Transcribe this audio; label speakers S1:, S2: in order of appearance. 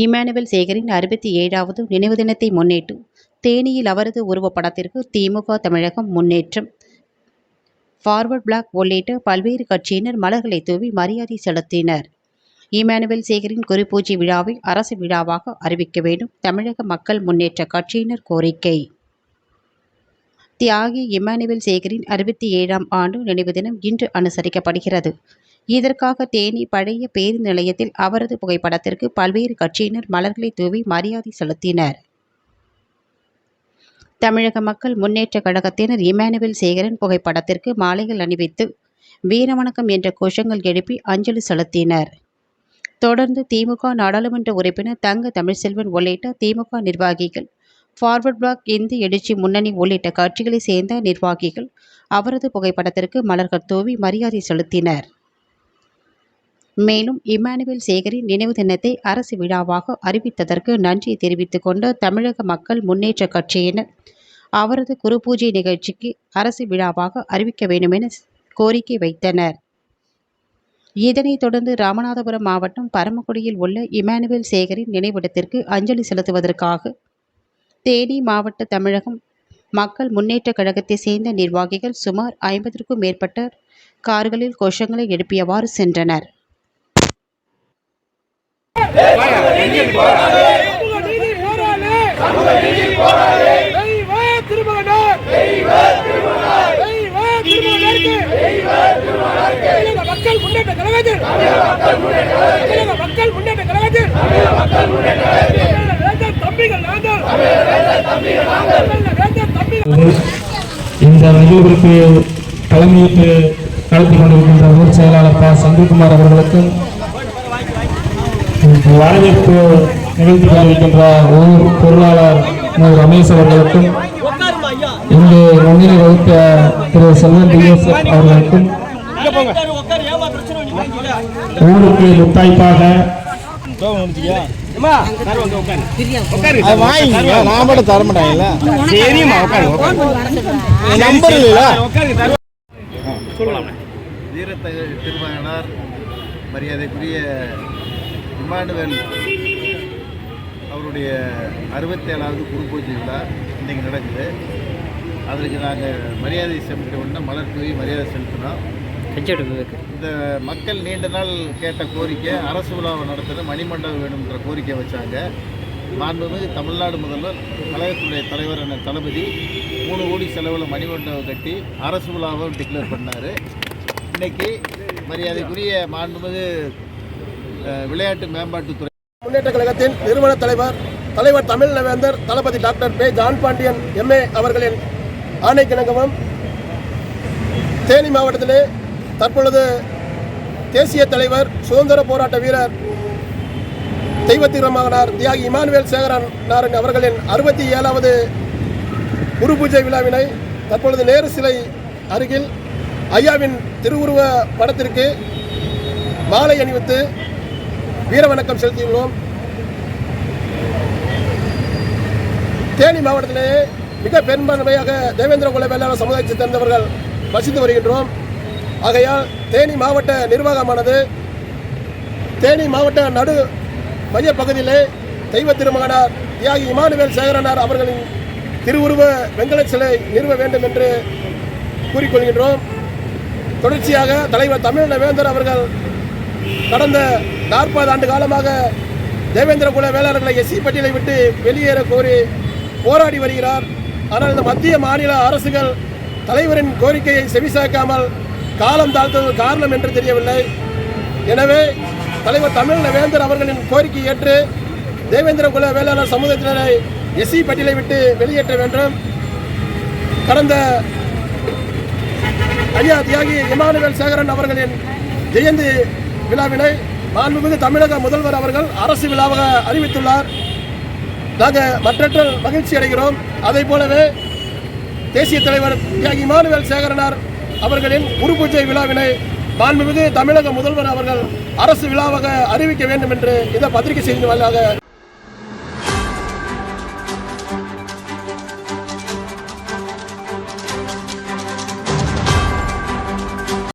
S1: Emmanuel சேகரின் அறுபத்தி ஏழாவது நினைவு தினத்தை முன்னேற்றும் தேனியில் அவரது உருவப்படத்திற்கு திமுக தமிழகம் முன்னேற்றம் ஃபார்வர்ட் பிளாக் உள்ளிட்ட பல்வேறு கட்சியினர் மலர்களை தூவி மரியாதை செலுத்தினர் இமானுவேல் சேகரின் குறிப்பூஜை விழாவை அரசு விழாவாக அறிவிக்க வேண்டும் தமிழக மக்கள் முன்னேற்ற கட்சியினர் கோரிக்கை தியாகி இமானுவேல் சேகரின் அறுபத்தி ஏழாம் ஆண்டு நினைவு தினம் இன்று அனுசரிக்கப்படுகிறது இதற்காக தேனி பழைய பேருந்து நிலையத்தில் அவரது புகைப்படத்திற்கு பல்வேறு கட்சியினர் மலர்களை தூவி மரியாதை செலுத்தினர் தமிழக மக்கள் முன்னேற்ற கழகத்தினர் இமானுவேல் சேகரன் புகைப்படத்திற்கு மாலைகள் அணிவித்து வீரவணக்கம் என்ற கோஷங்கள் எழுப்பி அஞ்சலி செலுத்தினர் தொடர்ந்து திமுக நாடாளுமன்ற உறுப்பினர் தங்க தமிழ்செல்வன் உள்ளிட்ட திமுக நிர்வாகிகள் ஃபார்வர்ட் பிளாக் இந்து எழுச்சி முன்னணி உள்ளிட்ட கட்சிகளைச் சேர்ந்த நிர்வாகிகள் அவரது புகைப்படத்திற்கு மலர்கள் தூவி மரியாதை செலுத்தினர் மேலும் இமானுவேல் சேகரின் நினைவு தினத்தை அரசு விழாவாக அறிவித்ததற்கு நன்றி தெரிவித்துக் கொண்ட தமிழக மக்கள் முன்னேற்ற கட்சியினர் அவரது குரு பூஜை நிகழ்ச்சிக்கு அரசு விழாவாக அறிவிக்க வேண்டும் என கோரிக்கை வைத்தனர் இதனைத் தொடர்ந்து ராமநாதபுரம் மாவட்டம் பரமக்குடியில் உள்ள இமானுவேல் சேகரின் நினைவிடத்திற்கு அஞ்சலி செலுத்துவதற்காக தேனி மாவட்ட தமிழகம் மக்கள் முன்னேற்ற கழகத்தை சேர்ந்த நிர்வாகிகள் சுமார் ஐம்பதற்கும் மேற்பட்ட கார்களில் கோஷங்களை எழுப்பியவாறு சென்றனர் நீதி போராளி சமூக நீதி போராளி சமூக நீதி மக்கள் முன்னேற்ற கழகத்தில் தமிழக மக்கள் முன்னேற்ற கழகத்தில் தமிழக மக்கள் முன்னேற்ற கழகத்தில் தமிழக மக்கள் முன்னேற்ற கழகத்தில் வேந்தர் தம்பிகள் இந்த நிகழ்வுக்கு தலைமையேற்று நடத்தி கொண்டிருக்கின்ற
S2: ஊர் செயலாளர் ப சந்தில்குமார் அவர்களுக்கும் வரவேற்பு நிகழ்த்தி கொண்டிருக்கின்ற ஊர் பொருளாளர் ரமேஷ் அவர்களுக்கும் இங்கு முன்னிலை வகுத்த திரு செல்வன் டிஎஸ்எஃப் அவர்களுக்கும் ஊருக்கு முத்தாய்ப்பாக நான் மட்டும் தர மாட்டாங்கல்ல சரிம்மா நம்பர் இல்ல வீரத்தை மரியாதைக்குரிய அம்மாண்டுவேல் அவருடைய அறுபத்தேழாவது குருபூஜை விழா இன்றைக்கி நடக்குது அதற்கு நாங்கள் மரியாதை செலுத்த உடனே மலர் தூவி மரியாதை செலுத்தினோம் இந்த மக்கள் நீண்ட நாள் கேட்ட கோரிக்கை அரசு விழாவை நடத்துகிற மணிமண்டபம் வேணுங்கிற கோரிக்கை வச்சாங்க மாண்புமிகு தமிழ்நாடு முதல்வர் கழகத்துடைய தலைவர் என தளபதி மூணு கோடி செலவில் மணிமண்டபம் கட்டி அரசு விழாவை டிக்ளேர் பண்ணார் இன்றைக்கி மரியாதைக்குரிய மாண்புமிகு விளையாட்டு மேம்பாட்டுத்துறை
S3: முன்னேற்ற கழகத்தின் நிறுவன தலைவர் தலைவர் தமிழ் நவேந்தர் தளபதி டாக்டர் பே ஜான் பாண்டியன் எம்ஏ அவர்களின் ஆணை கிணங்கமும் தேனி மாவட்டத்திலே தற்பொழுது தேசிய தலைவர் சுதந்திர போராட்ட வீரர் தெய்வத்திரமாகனார் தியாகி இமானுவேல் சேகரன் நாரன் அவர்களின் அறுபத்தி ஏழாவது குரு பூஜை விழாவினை தற்பொழுது நேரு சிலை அருகில் ஐயாவின் திருவுருவ படத்திற்கு மாலை அணிவித்து வீர வணக்கம் செலுத்தியுள்ளோம் தேனி மாவட்டத்திலே மிக பெரும்பான்மையாக தேவேந்திர குல வேளாண் சமுதாயத்தை சேர்ந்தவர்கள் வசித்து வருகின்றோம் ஆகையால் தேனி மாவட்ட நிர்வாகமானது தேனி மாவட்ட நடு மைய பகுதியிலே தெய்வ திருமகனார் தியாகி இமானுவேல் சேகரனார் அவர்களின் திருவுருவ வெங்கட சிலை நிறுவ வேண்டும் என்று கூறிக்கொள்கின்றோம் தொடர்ச்சியாக தலைவர் தமிழ் வேந்தர் அவர்கள் கடந்த நாற்பது ஆண்டு காலமாக தேவேந்திர குல வேளாளர்களை எஸ்சி பட்டியலை விட்டு வெளியேற கோரி போராடி வருகிறார் ஆனால் இந்த மத்திய மாநில அரசுகள் தலைவரின் கோரிக்கையை செவிசாக்காமல் காலம் தாழ்த்தது காரணம் என்று தெரியவில்லை எனவே தலைவர் தமிழ் வேந்தர் அவர்களின் கோரிக்கை ஏற்று தேவேந்திர குல வேளாளர் சமூகத்தினரை எஸ்சி பட்டியலை விட்டு வெளியேற்ற வேண்டும் கடந்த ஐயா தியாகி இமானுவேல் சேகரன் அவர்களின் ஜெயந்தி விழாவினை மாண்புமிகு தமிழக முதல்வர் அவர்கள் அரசு விழாவாக அறிவித்துள்ளார் நாங்கள் மற்றற்ற மகிழ்ச்சி அடைகிறோம் அதை போலவே தேசிய தலைவர் தியாகி மானுவேல் சேகரனார் அவர்களின் குரு பூஜை விழாவினை மாண்புமிகு தமிழக முதல்வர் அவர்கள் அரசு விழாவாக அறிவிக்க வேண்டும் என்று இந்த பத்திரிகை செய்தி வாயிலாக